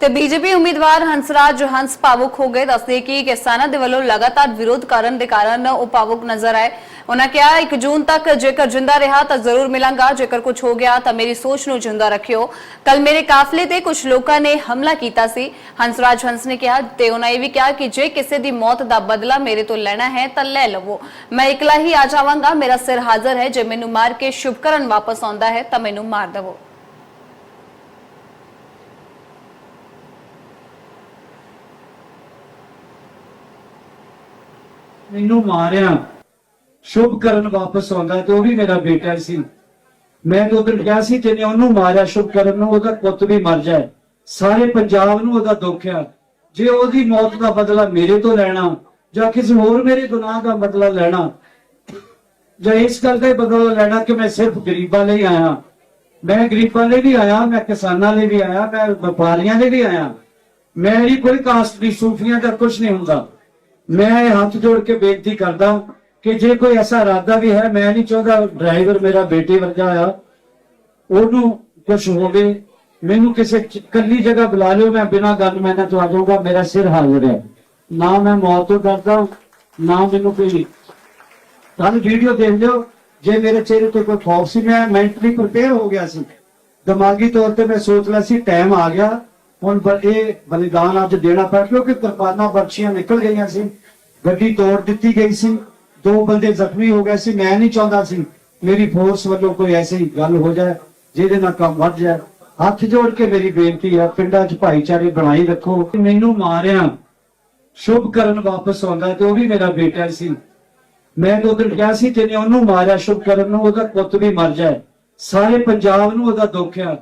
ਤੇ ਬੀਜੇਪੀ ਉਮੀਦਵਾਰ ਹੰਸਰਾਜ ਹੰਸ ਭਾਵੁਕ ਹੋ ਗਏ। ਦੱਸਦੇ ਕਿ ਕਿਸਾਨਾਂ ਦੇ ਵੱਲੋਂ ਲਗਾਤਾਰ ਵਿਰੋਧ ਕਰਨ ਦੇ ਕਾਰਨ ਉਹ ਭਾਵੁਕ ਨਜ਼ਰ ਆਏ। ਉਹਨਾਂ ਕਿਹਾ 1 ਜੂਨ ਤੱਕ ਜੇਕਰ ਜਿੰਦਾ ਰਿਹਾ ਤਾਂ ਜ਼ਰੂਰ ਮਿਲਾਂਗਾ। ਜੇਕਰ ਕੁਝ ਹੋ ਗਿਆ ਤਾਂ ਮੇਰੀ ਸੋਚ ਨੂੰ ਜਿੰਦਾ ਰੱਖਿਓ। ਕੱਲ ਮੇਰੇ ਕਾਫਲੇ ਤੇ ਕੁਝ ਲੋਕਾਂ ਨੇ ਹਮਲਾ ਕੀਤਾ ਸੀ। ਹੰਸਰਾਜ ਹੰਸ ਨੇ ਕਿਹਾ ਤੇ ਉਹਨਾਂ ਇਹ ਵੀ ਕਿਹਾ ਕਿ ਜੇ ਕਿਸੇ ਦੀ ਮੌਤ ਦਾ ਬਦਲਾ ਮੇਰੇ ਤੋਂ ਲੈਣਾ ਹੈ ਤਾਂ ਲੈ ਲਵੋ। ਮੈਂ ਇਕਲਾ ਹੀ ਆ ਜਾਵਾਂਗਾ। ਮੇਰਾ ਸਿਰ ਹਾਜ਼ਰ ਹੈ। ਜੇ ਮੈਨੂੰ ਮਾਰ ਕੇ ਸ਼ੁਭਕਰਨ ਵਾਪਸ ਆਉਂਦਾ ਹੈ ਤਾਂ ਮੈਨੂੰ ਮਾਰ ਦਵੋ। ਮੈਨੂੰ ਮਾਰਿਆ। ਸ਼ੁਭ ਕਰਨ ਵਾਪਸ ਆਉਂਦਾ ਤੇ ਉਹ ਵੀ ਮੇਰਾ ਬੇਟਾ ਸੀ। ਮੈਂ ਤਾਂ ਉਧਰ ਗਿਆ ਸੀ, ਜਿਹਨੇ ਉਹਨੂੰ ਮਾਰਿਆ ਸ਼ੁਭ ਕਰਨ ਨੂੰ, ਉਹਦਾ ਪੁੱਤ ਵੀ ਮਰ ਜਾਏ। ਸਾਰੇ ਪੰਜਾਬ ਨੂੰ ਉਹਦਾ ਦੁੱਖ ਆ। ਜੇ ਉਹਦੀ ਮੌਤ ਦਾ ਬਦਲਾ ਮੇਰੇ ਤੋਂ ਲੈਣਾ, ਜਾਂ ਕਿਸੇ ਹੋਰ ਮੇਰੇ ਗੁਨਾਹ ਦਾ ਬਦਲਾ ਲੈਣਾ, ਜਾਂ ਇਸ ਗੱਲ ਦਾ ਬਦਲਾ ਲੈਣਾ ਕਿ ਮੈਂ ਸਿਰਫ ਗਰੀਬਾਂ ਲਈ ਆਇਆ। ਮੈਂ ਗਰੀਬਾਂ ਲਈ ਵੀ ਆਇਆ, ਮੈਂ ਕਿਸਾਨਾਂ ਲਈ ਵੀ ਆਇਆ, ਮੈਂ ਵਪਾਰੀਆਂ ਲਈ ਵੀ ਆਇਆ। ਮੇਰੀ ਕੋਈ ਕਾਸਟ ਦੀ ਸੂਫੀਆਂ ਦਾ ਕੁਝ ਨਹੀਂ ਹੁੰਦਾ। ਮੈਂ ਇਹ ਹੱਥ ਜੋੜ ਕੇ ਬੇਨਤੀ ਕਰਦਾ ਕਿ ਜੇ ਕੋਈ ਐਸਾ ਇਰਾਦਾ ਵੀ ਹੈ, ਮੈਂ ਨਹੀਂ ਚਾਹੁੰਦਾ ਡਰਾਈਵਰ ਮੇਰਾ ਬੇਟੇ ਵਰਗਾ ਆ, ਉਹਨੂੰ ਕੁਝ ਹੋਵੇ, ਮੈਨੂੰ ਕਿਸੇ ਕੱਲੀ ਜਗ੍ਹਾ ਬੁਲਾ ਲਿਓ, ਮੈਂ ਬਿਨਾਂ ਗੱਲ ਮੈਨਾਂ ਤੋਂ ਆ ਜਾਊਂਗਾ ਮੇਰਾ ਸਿਰ ਹਾਜ਼ਰ ਹੈ ਨਾ ਮੈਂ ਮੌਤ ਤੋਂ ਡਰਦਾ ਨਾ ਮੈਨੂੰ ਕੋਈ ਕੱਲ ਵੀਡੀਓ ਦੇਖ ਲਿਓ, ਜੇ ਮੇਰੇ ਚਿਹਰੇ ਤੇ ਕੋਈ ਖੌਫ ਸੀ, ਮੈਂ ਮੈਂਟਲੀ ਪ੍ਰਪੇਅਰ ਹੋ ਗਿਆ ਸੀ। ਦਿਮਾਗੀ ਤੌਰ ਤੇ ਮੈਂ ਸੋਚ ਲਿਆ ਸੀ ਟਾਈਮ ਆ ਗਿਆ। ਹੁਣ ਇਹ ਬਲੀਦਾਨ ਅੱਜ ਦੇਣਾ ਪੈ ਕਿਉਂਕਿ ਕਿਰਪਾਨਾਂ ਬਰਛੀਆਂ ਨਿਕਲ ਗਈਆਂ ਸੀ। ਗੱਡੀ ਤੋੜ ਦਿੱਤੀ ਗਈ ਸੀ। ਦੋ ਬੰਦੇ ਜ਼ਖਮੀ ਹੋ ਗਏ ਸੀ। ਮੈਂ ਨਹੀਂ ਚਾਹੁੰਦਾ ਸੀ ਮੇਰੀ ਫੋਰਸ ਵੱਲੋਂ ਕੋਈ ਐਸੀ ਗੱਲ ਹੋ ਜਾਏ, ਜਿਹਦੇ ਨਾਲ ਕੰਮ ਵੱਧ ਜਾਏ। ਹੱਥ ਜੋੜ ਕੇ ਮੇਰੀ ਬੇਨਤੀ ਆ, ਪਿੰਡਾਂ 'ਚ ਭਾਈਚਾਰੇ ਬਣਾਈ ਰੱਖੋ। ਮੈਨੂੰ ਮਾਰਿਆ, ਸ਼ੁਭ ਕਰਨ ਵਾਪਸ ਆਉਂਦਾ ਤੇ ਉਹ ਵੀ ਮੇਰਾ ਬੇਟਾ ਸੀ। ਮੈਂ ਤਾਂ ਉਧਰ ਗਿਆ ਸੀ ਜਿਹਨੇ ਉਹਨੂੰ ਮਾਰਿਆ ਸ਼ੁਭ ਕਰਨ ਨੂੰ, ਉਹਦਾ ਪੁੱਤ ਵੀ ਮਰ ਜਾਏ। ਸਾਰੇ ਪੰਜਾਬ ਨੂੰ ਉਹਦਾ ਦੁੱਖ ਆ।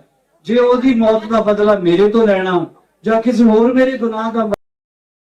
ਜੇ ਉਹਦੀ ਮੌਤ ਦਾ ਬਦਲਾ ਮੇਰੇ ਤੋਂ ਲੈਣਾ ਜਾਂ ਕਿਸੇ ਹੋਰ ਮੇਰੇ ਗੁਨਾਹ ਦਾ